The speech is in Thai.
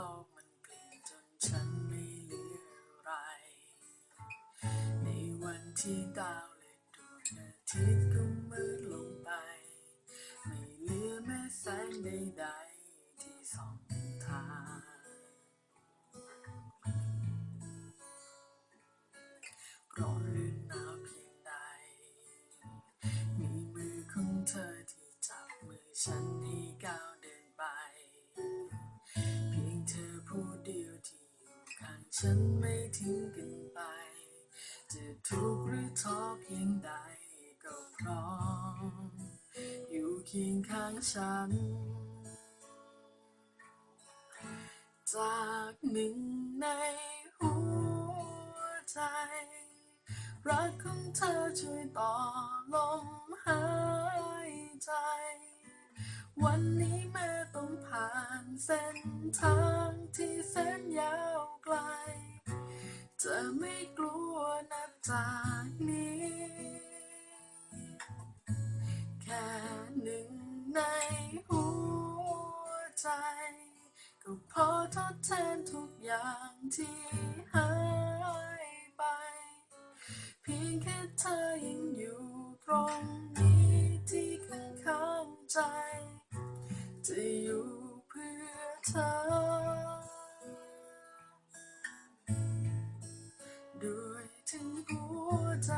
ลกมันเปลี่ยนจนฉันไม่เหลืออะไร ในวันที่ดาวและดวงอาทิตย์ก็มืดลงไป ไม่เหลือแม้แสงใดๆที่ส่องทางร้อนหรือหนาวเพียงใด มีมือของเธอที่จับมือฉัน ฉันไม่ทิ้งกันไป จะทุกข์หรือท้อเพียงใดก็พร้อม อยู่เคียงข้างฉัน จากหนึ่งในหัวใจ รักของเธอช่วยต่อ วันนี้แม้ต้องผ่านเส้นทางที่แสนยาวไกล จะไม่กลัวนับจากนี้ แค่หนึ่งในหัวใจ ก็พอทดแทนทุกอย่างที่หายไป เพียงแค่เธอยังอยู่ตรง จะอยู่เพื่อเธอ ด้วยถึงหัวใจ